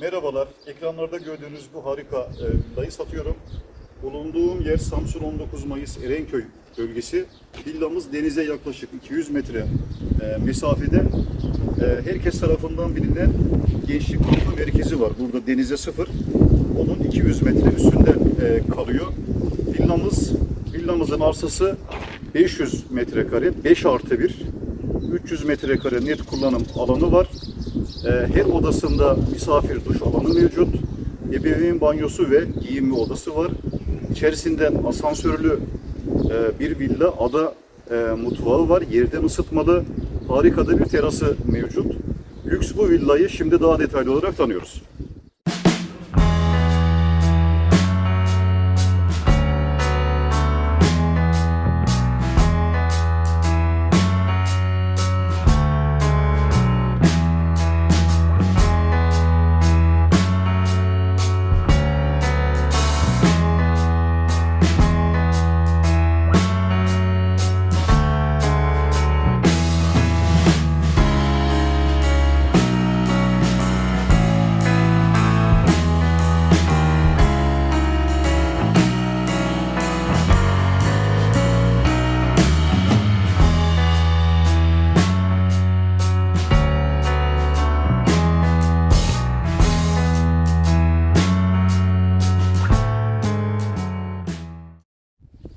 Merhabalar, ekranlarda gördüğünüz bu harika e, villayı satıyorum. Bulunduğum yer Samsun 19 Mayıs Erenköy bölgesi. Villamız denize yaklaşık 200 metre e, mesafede. E, herkes tarafından bilinen gençlik kampı merkezi var. Burada denize sıfır. Onun 200 metre üstünde e, kalıyor. Villamız, villamızın arsası 500 metrekare, 5 artı 1. 300 metrekare net kullanım alanı var. Ee, Her odasında misafir duş alanı mevcut. Ebeveyn banyosu ve giyinme odası var. İçerisinden asansörlü e, bir villa, ada e, mutfağı var. Yerden ısıtmalı, harika da bir terası mevcut. Lüks bu villayı şimdi daha detaylı olarak tanıyoruz.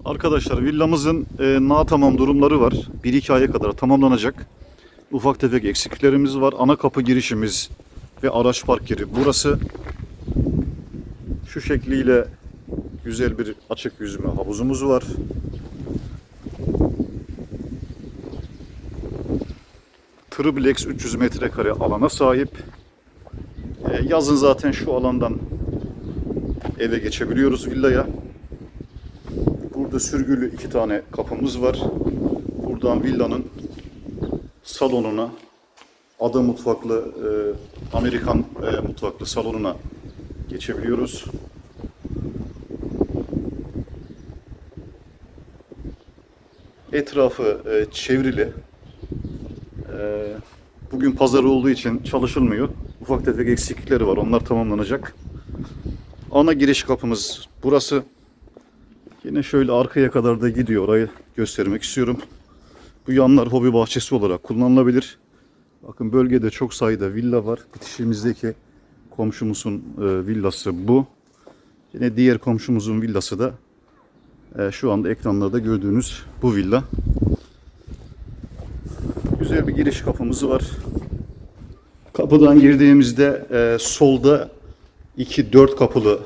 Arkadaşlar villamızın e, na tamam durumları var. 1-2 aya kadar tamamlanacak. Ufak tefek eksikliklerimiz var. Ana kapı girişimiz ve araç park yeri. Burası şu şekliyle güzel bir açık yüzme havuzumuz var. Triplex 300 metrekare alana sahip. E, yazın zaten şu alandan eve geçebiliyoruz villaya. Burada sürgülü iki tane kapımız var. Buradan villanın salonuna, ada mutfaklı, e, Amerikan e, mutfaklı salonuna geçebiliyoruz. Etrafı e, çevrili. E, bugün pazar olduğu için çalışılmıyor. Ufak tefek eksiklikleri var. Onlar tamamlanacak. Ana giriş kapımız burası. Yine şöyle arkaya kadar da gidiyor. Orayı göstermek istiyorum. Bu yanlar hobi bahçesi olarak kullanılabilir. Bakın bölgede çok sayıda villa var. Bitişimizdeki komşumuzun e, villası bu. Yine diğer komşumuzun villası da e, şu anda ekranlarda gördüğünüz bu villa. Güzel bir giriş kapımız var. Kapıdan girdiğimizde e, solda iki dört kapılı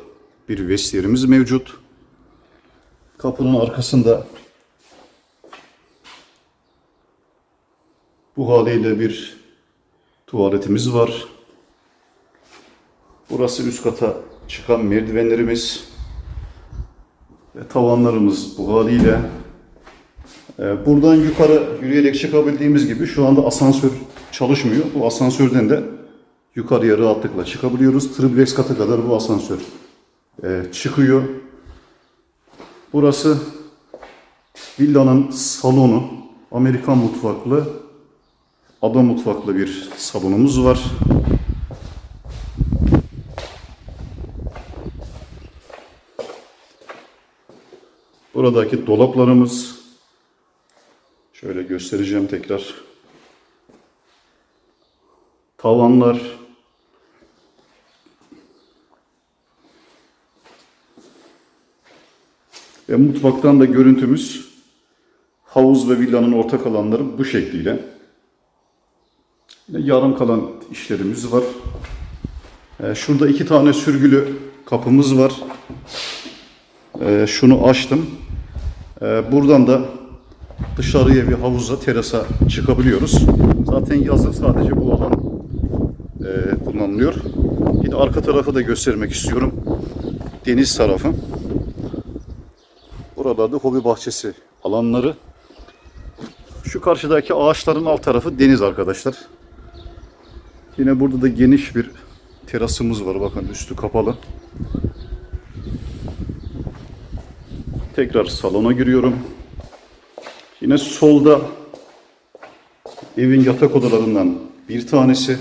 bir vestiyerimiz mevcut. Kapının arkasında bu haliyle bir tuvaletimiz var. Burası üst kata çıkan merdivenlerimiz ve tavanlarımız bu haliyle. Ee, Buradan yukarı yürüyerek çıkabildiğimiz gibi şu anda asansör çalışmıyor. Bu asansörden de yukarıya rahatlıkla çıkabiliyoruz. Triplex katı kadar bu asansör e, çıkıyor. Burası villanın salonu. Amerikan mutfaklı, ada mutfaklı bir salonumuz var. Buradaki dolaplarımız şöyle göstereceğim tekrar. Tavanlar, Ve mutfaktan da görüntümüz havuz ve villanın ortak alanları bu şekliyle. Yine yarım kalan işlerimiz var. Ee, şurada iki tane sürgülü kapımız var. Ee, şunu açtım. Ee, buradan da dışarıya bir havuza, terasa çıkabiliyoruz. Zaten yazın sadece bu alan e, kullanılıyor. Yine arka tarafı da göstermek istiyorum. Deniz tarafı. Buralarda hobi bahçesi alanları. Şu karşıdaki ağaçların alt tarafı deniz arkadaşlar. Yine burada da geniş bir terasımız var. Bakın üstü kapalı. Tekrar salona giriyorum. Yine solda evin yatak odalarından bir tanesi.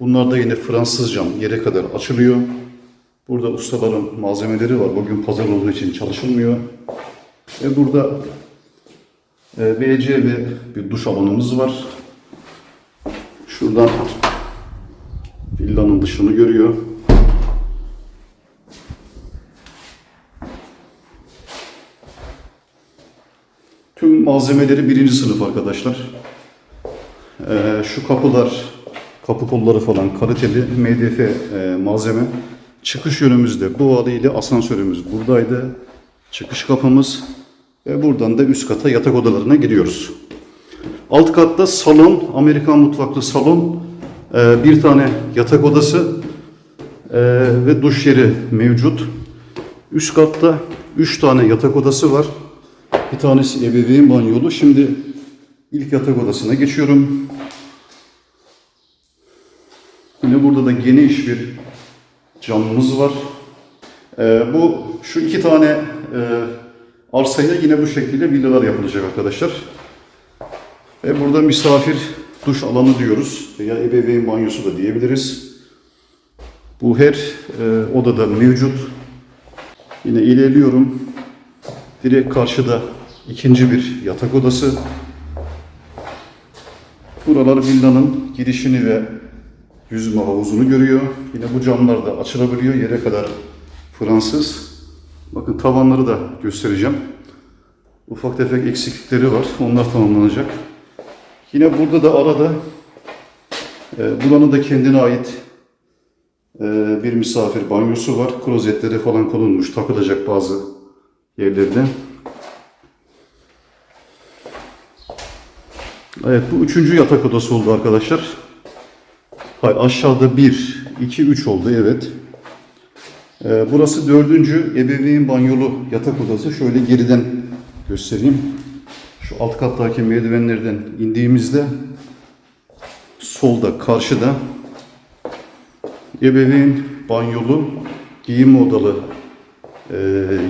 Bunlar da yine Fransız cam yere kadar açılıyor. Burada ustaların malzemeleri var. Bugün pazar olduğu için çalışılmıyor. Ve burada e, BC'li bir duş alanımız var. Şuradan villanın dışını görüyor. Tüm malzemeleri birinci sınıf arkadaşlar. Ee, şu kapılar, kapı kolları falan kaliteli MDF e, malzeme. Çıkış yönümüzde bu haliyle asansörümüz buradaydı. Çıkış kapımız ve buradan da üst kata yatak odalarına gidiyoruz. Alt katta salon, Amerikan mutfaklı salon, e, bir tane yatak odası e, ve duş yeri mevcut. Üst katta 3 tane yatak odası var. Bir tanesi ebeveyn banyolu. Şimdi ilk yatak odasına geçiyorum. Yine burada da geniş bir camımız var. Ee, bu şu iki tane e, arsaya yine bu şekilde villalar yapılacak arkadaşlar. Ve burada misafir duş alanı diyoruz veya ebeveyn banyosu da diyebiliriz. Bu her e, odada mevcut. Yine ilerliyorum. Direkt karşıda ikinci bir yatak odası. Buralar villanın girişini ve yüzme havuzunu görüyor. Yine bu camlar da açılabiliyor yere kadar Fransız. Bakın tavanları da göstereceğim. Ufak tefek eksiklikleri var. Onlar tamamlanacak. Yine burada da arada e, buranın da kendine ait e, bir misafir banyosu var. Klozetleri falan konulmuş. Takılacak bazı yerlerde. Evet bu üçüncü yatak odası oldu arkadaşlar. Hayır aşağıda 1, 2, 3 oldu evet. Ee, burası dördüncü ebeveyn banyolu yatak odası. Şöyle geriden göstereyim. Şu alt kattaki merdivenlerden indiğimizde solda karşıda ebeveyn banyolu giyim odalı e,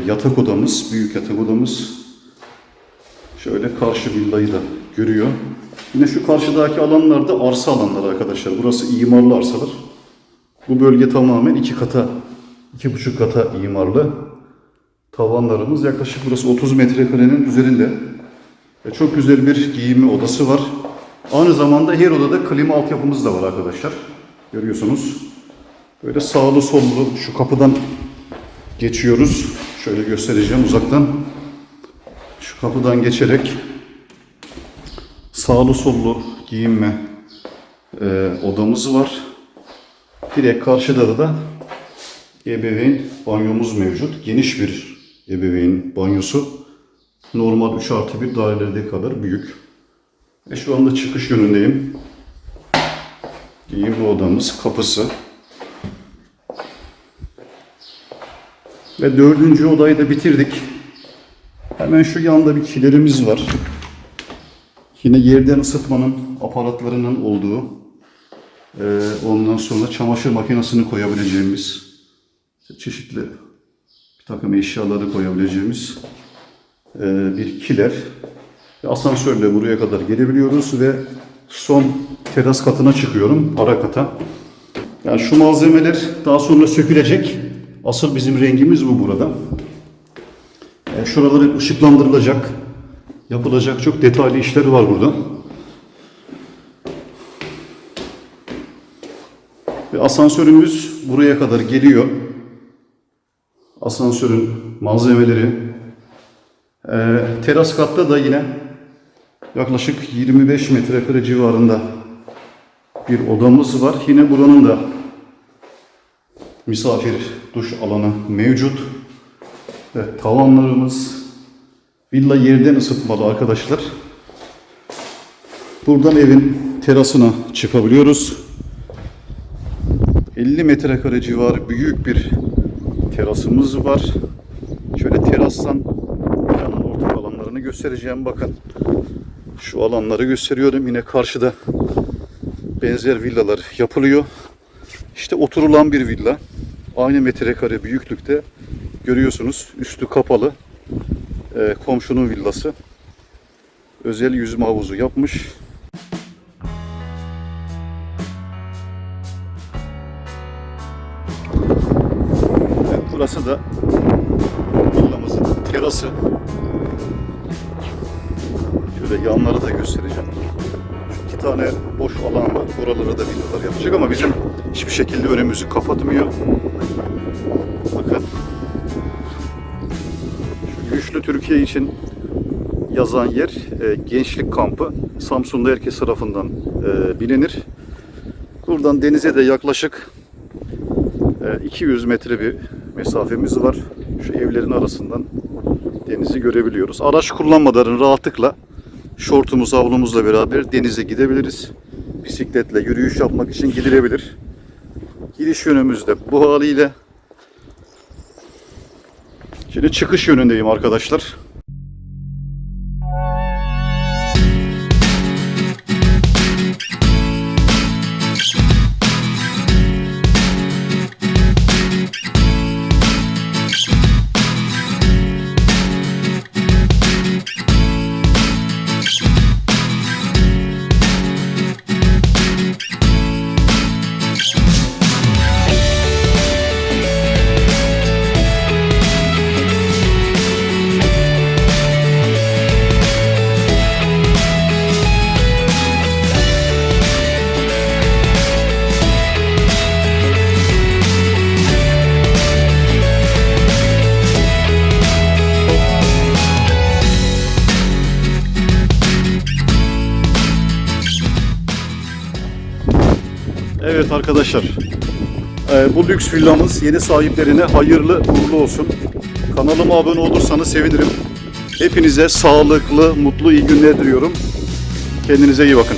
yatak odamız, büyük yatak odamız. Şöyle karşı villayı da görüyor. Yine şu karşıdaki alanlar da arsa alanları arkadaşlar. Burası imarlı arsalar. Bu bölge tamamen iki kata, iki buçuk kata imarlı. Tavanlarımız yaklaşık burası 30 metrekarenin üzerinde. Ve çok güzel bir giyinme odası var. Aynı zamanda her odada klima altyapımız da var arkadaşlar. Görüyorsunuz. Böyle sağlı sollu şu kapıdan geçiyoruz. Şöyle göstereceğim uzaktan. Şu kapıdan geçerek sağlı sollu giyinme e, odamız var. Direkt karşıda da ebeveyn banyomuz mevcut. Geniş bir ebeveyn banyosu. Normal 3 artı 1 dairelerde kadar büyük. Ve şu anda çıkış yönündeyim. Giyinme odamız, kapısı. Ve dördüncü odayı da bitirdik. Hemen şu yanda bir kilerimiz var. Yine yerden ısıtmanın aparatlarının olduğu, ondan sonra çamaşır makinesini koyabileceğimiz, çeşitli bir takım eşyaları koyabileceğimiz e, bir kiler. Asansörle buraya kadar gelebiliyoruz ve son teras katına çıkıyorum, ara kata. Yani şu malzemeler daha sonra sökülecek. Asıl bizim rengimiz bu burada. E, şuraları ışıklandırılacak. Yapılacak çok detaylı işler var burada. Ve asansörümüz buraya kadar geliyor. Asansörün malzemeleri. E, teras katta da yine yaklaşık 25 metrekare civarında bir odamız var. Yine buranın da misafir duş alanı mevcut. Evet, tavanlarımız villa yerden ısıtmalı arkadaşlar. Buradan evin terasına çıkabiliyoruz. 50 metrekare civarı büyük bir terasımız var. Şöyle terastan yanın ortak alanlarını göstereceğim. Bakın şu alanları gösteriyorum. Yine karşıda benzer villalar yapılıyor. İşte oturulan bir villa. Aynı metrekare büyüklükte. Görüyorsunuz üstü kapalı. Ee, komşunun villası. Özel yüzme havuzu yapmış. Terası. Şöyle yanları da göstereceğim. Şu iki tane boş alan var. Oralara da villalar yapacak ama bizim hiçbir şekilde önümüzü kapatmıyor. Bakın. Şu Güçlü Türkiye için yazan yer e, gençlik kampı. Samsun'da herkes tarafından e, bilinir. Buradan denize de yaklaşık e, 200 metre bir mesafemiz var. Şu evlerin arasından denizi görebiliyoruz. Araç kullanmadan rahatlıkla şortumuz, havlumuzla beraber denize gidebiliriz. Bisikletle yürüyüş yapmak için gidilebilir. Giriş yönümüzde bu haliyle. Şimdi çıkış yönündeyim arkadaşlar. Evet arkadaşlar. Ee, bu lüks villamız yeni sahiplerine hayırlı uğurlu olsun. Kanalıma abone olursanız sevinirim. Hepinize sağlıklı, mutlu, iyi günler diliyorum. Kendinize iyi bakın.